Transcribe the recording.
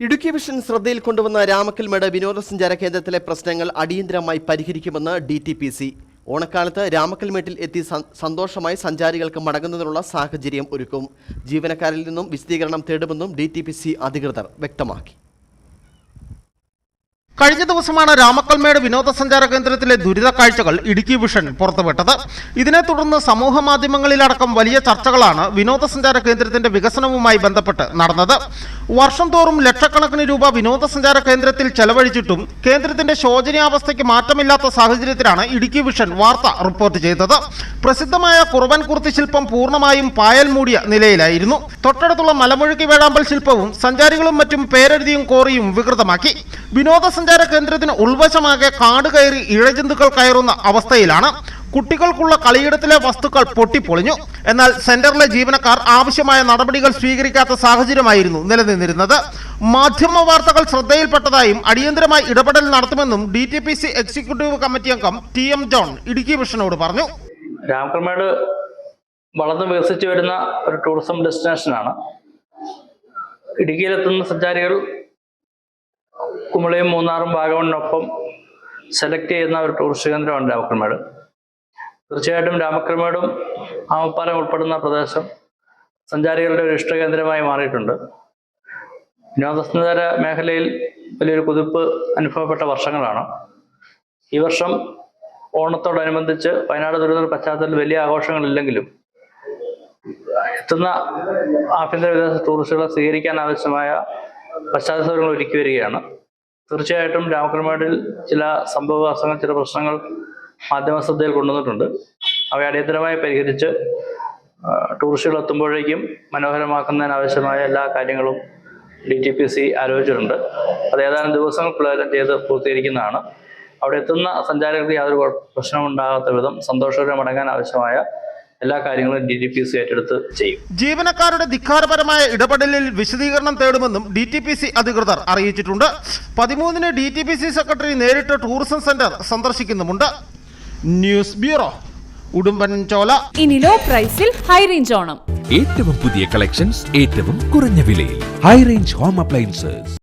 Idukki vision ശ്രദ്ധയിൽ കൊണ്ടുവന്ന രാമക്കൽമേട് വിനോദസഞ്ചാര കേന്ദ്രത്തിലെ പ്രശ്നങ്ങൾ അടിയന്തരമായി പരിഹരിക്കുമെന്ന് ഡി ടി പി സി. ഓണക്കാലത്ത് രാമക്കൽമേട്ടിൽ എത്തി സന്തോഷമായി സഞ്ചാരികൾക്ക് മടങ്ങുന്നതിനുള്ള സാഹചര്യം ഒരുക്കും. ജീവനക്കാരിൽ നിന്നും വിശദീകരണം തേടുമെന്നും ഡി അധികൃതർ വ്യക്തമാക്കി. കഴിഞ്ഞ ദിവസമാണ് രാമക്കൽമേട് വിനോദസഞ്ചാര കേന്ദ്രത്തിലെ ദുരിത കാഴ്ചകൾ ഇടുക്കി വിഷൻ പുറത്തുവിട്ടത്. ഇതിനെ തുടർന്ന് സമൂഹ മാധ്യമങ്ങളിലടക്കം വലിയ ചർച്ചകളാണ് വിനോദസഞ്ചാര കേന്ദ്രത്തിന്റെ വികസനവുമായി ബന്ധപ്പെട്ട് നടന്നത്. വർഷം തോറും ലക്ഷക്കണക്കിന് രൂപ വിനോദസഞ്ചാര കേന്ദ്രത്തിൽ ചെലവഴിച്ചിട്ടും കേന്ദ്രത്തിന്റെ ശോചനീയാവസ്ഥയ്ക്ക് മാറ്റമില്ലാത്ത സാഹചര്യത്തിലാണ് ഇടുക്കി വിഷൻ വാർത്ത റിപ്പോർട്ട് ചെയ്തത്. പ്രസിദ്ധമായ കുറുവൻ കുർത്തി ശില്പം പൂർണമായും പായൽ മൂടിയ നിലയിലായിരുന്നു. തൊട്ടടുത്തുള്ള മലമുഴുക്കി വേഴാമ്പൽ ശില്പവും സഞ്ചാരികളും മറ്റും പേരെഴുതിയും കോറിയും വികൃതമാക്കി. വിനോദസഞ്ചാര കേന്ദ്രത്തിന് ഉൾവശമാകെ കാട് കയറി ഇഴജന്തുക്കൾ കയറുന്ന അവസ്ഥയിലാണ്. കുട്ടികൾക്കുള്ള കളിയിടത്തിലെ വസ്തുക്കൾ പൊട്ടിപ്പൊളിഞ്ഞു. എന്നാൽ സെന്ററിലെ ജീവനക്കാർ ആവശ്യമായ നടപടികൾ സ്വീകരിക്കാത്ത സാഹചര്യമായിരുന്നു നിലനിന്നിരുന്നത്. മാധ്യമ വാർത്തകൾ ശ്രദ്ധയിൽപ്പെട്ടതായും അടിയന്തരമായി ഇടപെടൽ നടത്തുമെന്നും D T P C executive committee അംഗം ടി എം ജോൺ ഇടുക്കി വിഷനോട് പറഞ്ഞു. രാമക്രമേട് വളർന്ന് വികസിച്ചു വരുന്ന ഒരു ടൂറിസം ഡെസ്റ്റിനേഷനാണ്. ഇടുക്കിയിലെത്തുന്ന സഞ്ചാരികൾ കുമളിയും മൂന്നാറും വാഗമണിനൊപ്പം സെലക്ട് ചെയ്യുന്ന ഒരു ടൂറിസ്റ്റ് കേന്ദ്രമാണ് രാമക്കൽമേട്. തീർച്ചയായിട്ടും രാമക്കൽമേടും ആമപ്പാലം ഉൾപ്പെടുന്ന പ്രദേശം സഞ്ചാരികളുടെ ഒരു ഇഷ്ടകേന്ദ്രമായി മാറിയിട്ടുണ്ട്. വിനോദസഞ്ചാര മേഖലയിൽ വലിയൊരു കുതിപ്പ് അനുഭവപ്പെട്ട വർഷങ്ങളാണ്. ഈ വർഷം ഓണത്തോടനുബന്ധിച്ച് വയനാട് ദുരിത പശ്ചാത്തലത്തിൽ വലിയ ആഘോഷങ്ങളില്ലെങ്കിലും എത്തുന്ന ആഭ്യന്തര വിദേശ ടൂറിസ്റ്റുകളെ സ്വീകരിക്കാൻ ആവശ്യമായ പശ്ചാത്തല സൗകര്യങ്ങൾ ഒരുക്കി വരികയാണ്. തീർച്ചയായിട്ടും രാമക്കൽമേടിൽ ചില സംഭവവാസങ്ങൾ ചില പ്രശ്നങ്ങൾ മാധ്യമ ശ്രദ്ധയിൽ കൊണ്ടുവന്നിട്ടുണ്ട്. അവയെ അടിയന്തരമായി പരിഹരിച്ച് ടൂറിസ്റ്റുകൾ എത്തുമ്പോഴേക്കും മനോഹരമാക്കുന്നതിനാവശ്യമായ എല്ലാ കാര്യങ്ങളും ഡി ടി പി സി ആലോചിച്ചിട്ടുണ്ട്. അത് ഏതാനും ദിവസങ്ങൾക്കുള്ളിൽ ചെയ്ത് പൂർത്തീകരിക്കുന്നതാണ്. അവിടെ എത്തുന്ന സഞ്ചാരികൾക്ക് യാതൊരു പ്രശ്നമുണ്ടാകാത്ത വിധം സന്തോഷകരം മടങ്ങാൻ ആവശ്യമായ എല്ലാ കാര്യങ്ങളും ഡി ടി പി സി ഏറ്റെടുത്ത് ചെയ്യും. ജീവനക്കാരുടെ ധിക്കാരപരമായ ഇടപെടലിൽ വിശദീകരണം തേടുമെന്നും ഡി ടി പി സി അധികൃതർ അറിയിച്ചിട്ടുണ്ട്. പതിമൂന്നിന് D T P C secretary നേരിട്ട് ടൂറിസം സെന്റർ സന്ദർശിക്കുന്നുമുണ്ട്. ന്യൂസ് ബ്യൂറോ ഉടുമ്പൻചോല ഇനി ലോ പ്രൈസിൽ ഹൈ റേഞ്ച് ഓണം. ഏറ്റവും പുതിയ കളക്ഷൻസ് ഏറ്റവും കുറഞ്ഞ വിലയിൽ. High range home appliances